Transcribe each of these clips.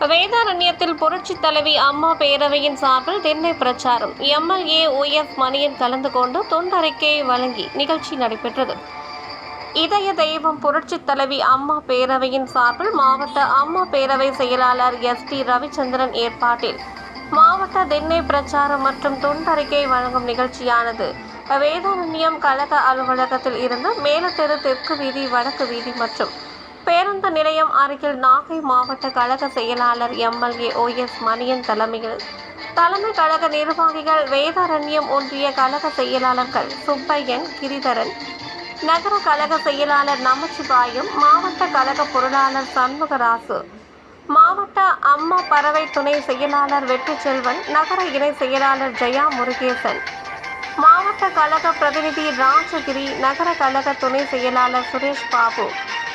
வேதாரண்யத்தில் புரட்சி தலைவி அம்மா பேரவையின் சார்பில் தென்னை பிரச்சாரம். எம்எல்ஏ ஒய்எஸ் மணியன் கலந்து கொண்டு தொண்டறிக்கையை வழங்கி நிகழ்ச்சி நடைபெற்றது. இதய தெய்வம் புரட்சி தலைவி அம்மா பேரவையின் சார்பில் மாவட்ட அம்மா பேரவை செயலாளர் எஸ் டி ரவிச்சந்திரன் ஏற்பாட்டில் மாவட்ட தென்னை பிரச்சாரம் மற்றும் தொண்டறிக்கை வழங்கும் நிகழ்ச்சியானது. வேதாரண்யம் கழக அலுவலகத்தில் இருந்து மேலத்தெரு தெற்கு வீதி வடக்கு வீதி மற்றும் பேருந்து நிலையம் அருகில் நாகை மாவட்ட கழக செயலாளர் எம்எல்ஏ ஓஎஸ் மணியன் தலைமையில் தலைமை கழக நிர்வாகிகள் வேதாரண்யம் ஒன்றிய கழக செயலாளர்கள் சுப்பையன் கிரிதரன் நகர கழக செயலாளர் நமச்சிவாயம் மாவட்ட கழக பொருளாளர் சண்முகராசு மாவட்ட அம்மா பறவை துணை செயலாளர் வெற்றிச்செல்வன் நகர இணை செயலாளர் ஜெயா முருகேசன் மாவட்ட கழக பிரதிநிதி ராஜகிரி நகர கழக துணை செயலாளர் சுரேஷ் பாபு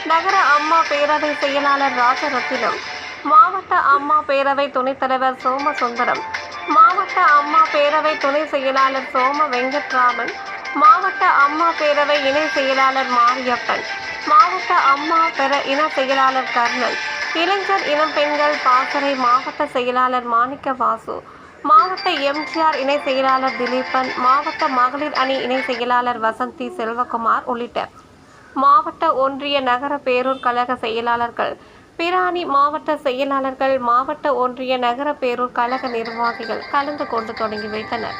நகர அம்மா பேரவை செயலாளர் ராஜரத்தினம் மாவட்ட அம்மா பேரவை துணைத் தலைவர் சோமசுந்தரம் மாவட்ட அம்மா பேரவை துணை செயலாளர் சோம வெங்கட்ராமன் மாவட்ட அம்மா பேரவை இணை செயலாளர் மாரியப்பன் மாவட்ட அம்மா பெற இன செயலாளர் கர்ணன் இளைஞர் இளம் பெண்கள் பாசறை மாவட்ட செயலாளர் மாணிக்க வாசு மாவட்ட எம்ஜிஆர் இணை செயலாளர் திலீபன் மாவட்ட மகளிர் அணி இணை செயலாளர் வசந்தி செல்வகுமார் உள்ளிட்ட மாவட்ட ஒன்றிய நகர பேரூர் கழக செயலாளர்கள். பிராணி மாவட்ட செயலாளர்கள் மாவட்ட ஒன்றிய நகர பேரூர் கழக நிர்வாகிகள் கலந்து கொண்டு தொடங்கி வைத்தனர்.